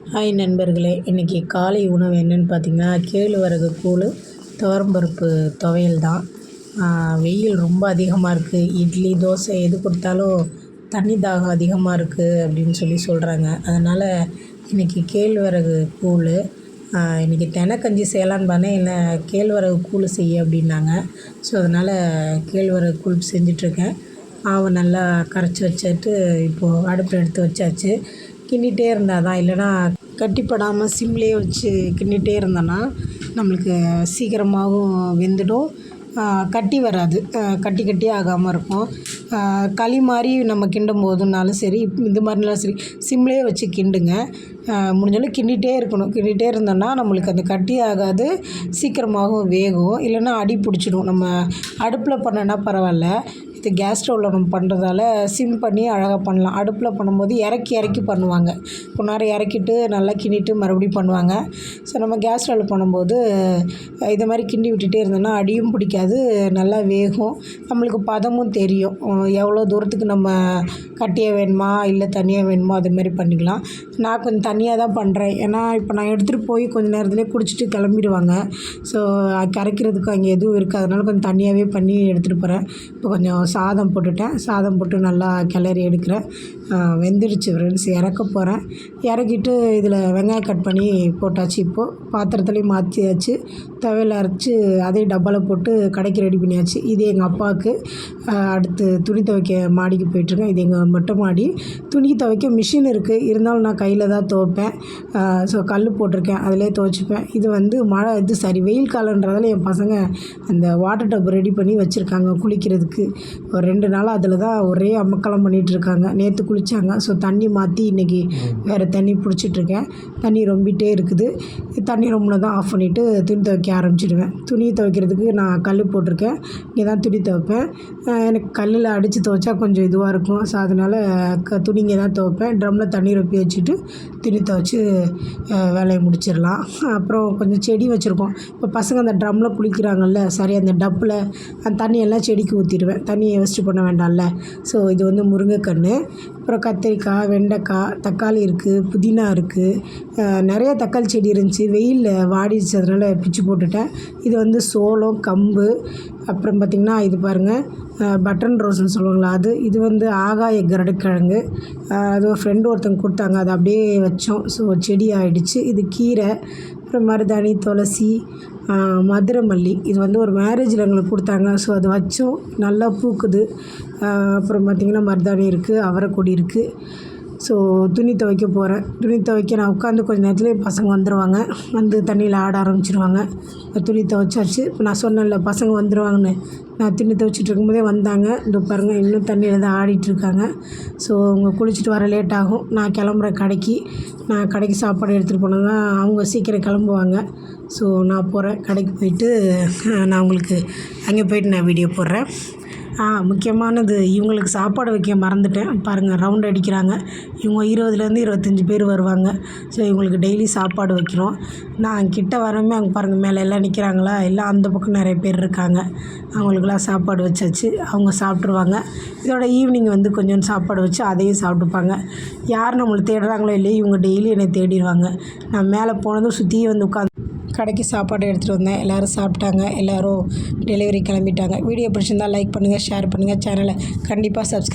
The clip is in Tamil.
ஹாய் நண்பர்களே இன்றைக்கி காலை உணவு என்னென்னு பார்த்தீங்கன்னா கேழ்வரகு கூழ் துவரம்பருப்பு துவையல் தான். வெயில் ரொம்ப அதிகமாக இருக்குது இட்லி தோசை எது கொடுத்தாலும் தண்ணி தாகம் அதிகமாக இருக்குது அப்படின்னு சொல்லி சொல்கிறாங்க அதனால் இன்றைக்கி கேழ்வரகு கூழ் இன்றைக்கி தினக்கஞ்சி செய்யலான்னு பண்ணேன் இல்லை கேழ்வரகு கூழ் செய்ய அப்படின்னாங்க. ஸோ அதனால் கேழ்வரகு கூழ் செஞ்சிட்ருக்கேன் மாவு நல்லா கரைச்சி வச்சுட்டு இப்போது அடுப்பில் எடுத்து வச்சாச்சு. கிண்டிகிட்டே இருந்தால் தான். இல்லைன்னா கட்டிப்படாமல் சிம்லேயே வச்சு கிண்டிகிட்டே இருந்தோன்னா நம்மளுக்கு சீக்கிரமாகவும் வெந்துடும். கட்டி வராது. கட்டி கட்டி ஆகாமல் இருக்கும். களி மாதிரி நம்ம கிண்டும் போதுனாலும் சரி இது மாதிரினாலும் சரி சிம்லேயே வச்சு கிண்டுங்க. முடிஞ்சாலும் கிண்டிகிட்டே இருக்கணும். கிண்டிகிட்டே இருந்தோன்னா நம்மளுக்கு அந்த கட்டி ஆகாது சீக்கிரமாகவும் வேகும். இல்லைன்னா அடி பிடிச்சிடும். நம்ம அடுப்பில் பண்ணோன்னா பரவாயில்ல. இது கேஸ் ஸ்டவ்வில் நம்ம பண்ணுறதால சிம் பண்ணி அழகாக பண்ணலாம். அடுப்பில் பண்ணும்போது இறக்கி இறக்கி பண்ணுவாங்க. கொஞ்ச நேரம் இறக்கிட்டு நல்லா கிண்டிட்டு மறுபடியும் பண்ணுவாங்க. ஸோ நம்ம கேஸ் ஸ்டவ்வில் பண்ணும்போது இதை மாதிரி கிண்டி விட்டுட்டே இருந்தோன்னா அடியும் பிடிக்காது நல்லா வேகும். நம்மளுக்கு பதமும் தெரியும். எவ்வளோ தூரத்துக்கு நம்ம கட்டியாக வேணுமா இல்லை தனியாக வேணுமா அது மாதிரி பண்ணிக்கலாம். நான் கொஞ்சம் தனியாக தான் பண்ணுறேன் ஏன்னா இப்போ நான் எடுத்துகிட்டு போய் கொஞ்சம் நேரத்துலேயே குடிச்சிட்டு கிளம்பிடுவாங்க. ஸோ கரைக்கிறதுக்கு அங்கே எதுவும் இருக்காதனால கொஞ்சம் தனியாகவே பண்ணி எடுத்துகிட்டு போகிறேன் இப்போ கொஞ்சம் சாதம் போட்டுட்டேன். சாதம் போட்டு நல்லா கிளறி எடுக்கிறேன். வெந்துடுச்சு ஃப்ரெண்ட்ஸ் இறக்க போகிறேன் இறக்கிட்டு இதில் வெங்காயம் கட் பண்ணி போட்டாச்சு இப்போது பாத்திரத்துலேயும் மாற்றியாச்சு துவையில் அரைச்சி அதே டப்பாவில் போட்டு கடைக்கு ரெடி பண்ணியாச்சு. இது எங்கள் அப்பாவுக்கு. அடுத்து துணி துவைக்க மாடிக்கு போயிட்டுருக்கேன். இது எங்கள் மொட்டை மாடி. துணி துவைக்க மிஷின் இருக்குது இருந்தாலும் நான் கையில் தான் துவைப்பேன். ஸோ கல் போட்டிருக்கேன். அதிலே துவைச்சிப்பேன். இது வந்து மழை இது சரி வெயில் காலன்றதால என் பசங்க அந்த வாட்டர் டப் ரெடி பண்ணி வச்சுருக்காங்க குளிக்கிறதுக்கு. ஒரு ரெண்டு நாள் அதில் தான் ஒரே அமர்க்களம் பண்ணிகிட்ருக்காங்க நேற்று குளித்தாங்க ஸோ தண்ணி மாற்றி இன்றைக்கி வேறு தண்ணி பிடிச்சிட்ருக்கேன் தண்ணி ரொம்பிகிட்டே இருக்குது. தண்ணி ரொம்ப தான் ஆஃப் பண்ணிவிட்டு துணி துவைக்க ஆரம்பிச்சிடுவேன். துணி துவைக்கிறதுக்கு நான் கல் போட்டிருக்கேன். இங்கே தான் துணி துவைப்பேன். எனக்கு கல்லில் அடித்து துவைச்சா கொஞ்சம் இதுவாக இருக்கும். ஸோ அதனால் க துணி இங்கே தான் துவைப்பேன். ட்ரம்மில் தண்ணி ரொப்பி வச்சுட்டு துணி துவைச்சி வேலையை முடிச்சிடலாம். அப்புறம் கொஞ்சம் செடி வச்சுருக்கோம். இப்போ பசங்க அந்த ட்ரம்மில் குளிக்கிறாங்கல்ல சரி அந்த டப்பில் அந்த தண்ணியெல்லாம் செடிக்கு ஊற்றிடுவேன் தண்ணியை யோசிச்சு பண்ண வேண்டாம்ல. ஸோ இது வந்து முருங்கைக்கன்று அப்புறம் கத்திரிக்காய் வெண்டைக்காய் தக்காளி இருக்குது புதினா இருக்குது நிறைய தக்காளி செடி இருந்துச்சு. வெயிலில் வாடிச்சதுனால அதனால் பிச்சு போட்டுட்டேன். இது வந்து சோளம் கம்பு. அப்புறம் பார்த்திங்கன்னா இது பாருங்கள் பட்டன் ரோஸ்னு சொல்லுவாங்களா அது. இது வந்து ஆகாய கரடுக்கிழங்கு. அது ஒரு ஃப்ரெண்டு ஒருத்தவங்க கொடுத்தாங்க. அதை அப்படியே வச்சோம். ஸோ செடி ஆகிடுச்சு இது கீரை. அப்புறம் மருதாணி துளசி மதுரமல்லி. இது வந்து ஒரு மேரேஜில் எங்களுக்கு கொடுத்தாங்க. ஸோ அது வச்சோம். நல்லா பூக்குது. அப்புறம் பார்த்திங்கன்னா மருதாணி இருக்குது அவரைக்கொடி இருக்குது ஸோ துணி துவைக்க போகிறேன் துணி துவைக்க நான் உட்காந்து கொஞ்ச நேரத்துலேயே பசங்க வந்துடுவாங்க வந்து தண்ணியில் ஆட ஆரம்பிச்சிடுவாங்க துணி துவைச்சாச்சு. இப்போ நான் சொன்னேன்ல பசங்க வந்துடுவாங்கன்னு நான் துணி துவைச்சிட்டு இருக்கும்போதே வந்தாங்க. இந்த பாருங்கள் இன்னும் தண்ணியில் தான் ஆடிட்டுருக்காங்க ஸோ அவங்க குளிச்சுட்டு வர லேட் ஆகும். நான் கிளம்புற கடைக்கு நான் கடைக்கு சாப்பாடு எடுத்துகிட்டு போனால் அவங்க சீக்கிரம் கிளம்புவாங்க. ஸோ நான் போகிறேன் கடைக்கு போயிட்டு நான் உங்களுக்கு அங்கே போயிட்டு நான் வீடியோ போடுறேன். முக்கியமானது இவங்களுக்கு சாப்பாடு வைக்க மறந்துட்டேன். பாருங்கள் ரவுண்ட் அடிக்கிறாங்க. இவங்க இருபதுலேருந்து இருபத்தஞ்சி பேர் வருவாங்க. ஸோ இவங்களுக்கு டெய்லி சாப்பாடு வைக்கிறோம். நான் கிட்ட வரமே அங்கே பாருங்கள் மேலே எல்லாம் நிற்கிறாங்களா எல்லாம் அந்த பக்கம் நிறைய பேர் இருக்காங்க. அவங்களுக்குலாம் சாப்பாடு வச்சாச்சு. அவங்க சாப்பிட்ருவாங்க இதோட ஈவினிங் வந்து கொஞ்சம் சாப்பாடு வச்சு அதையும் சாப்பிட்டுப்பாங்க. யார் நம்மளை தேடுறாங்களோ இல்லையோ இவங்க டெய்லி என்னை தேடிடுவாங்க. நான் மேலே போனதும் சுற்றியே வந்து உட்காந்து கடைக்கு சாப்பாடு எடுத்துகிட்டு வந்தேன். எல்லோரும் சாப்பிட்டாங்க. எல்லோரும் டெலிவரி கிளம்பிட்டாங்க. வீடியோ பிடிச்சிருந்தால் லைக் பண்ணுங்கள் ஷேர் பண்ணுங்கள் சேனலை கண்டிப்பாக சப்ஸ்கிரைப்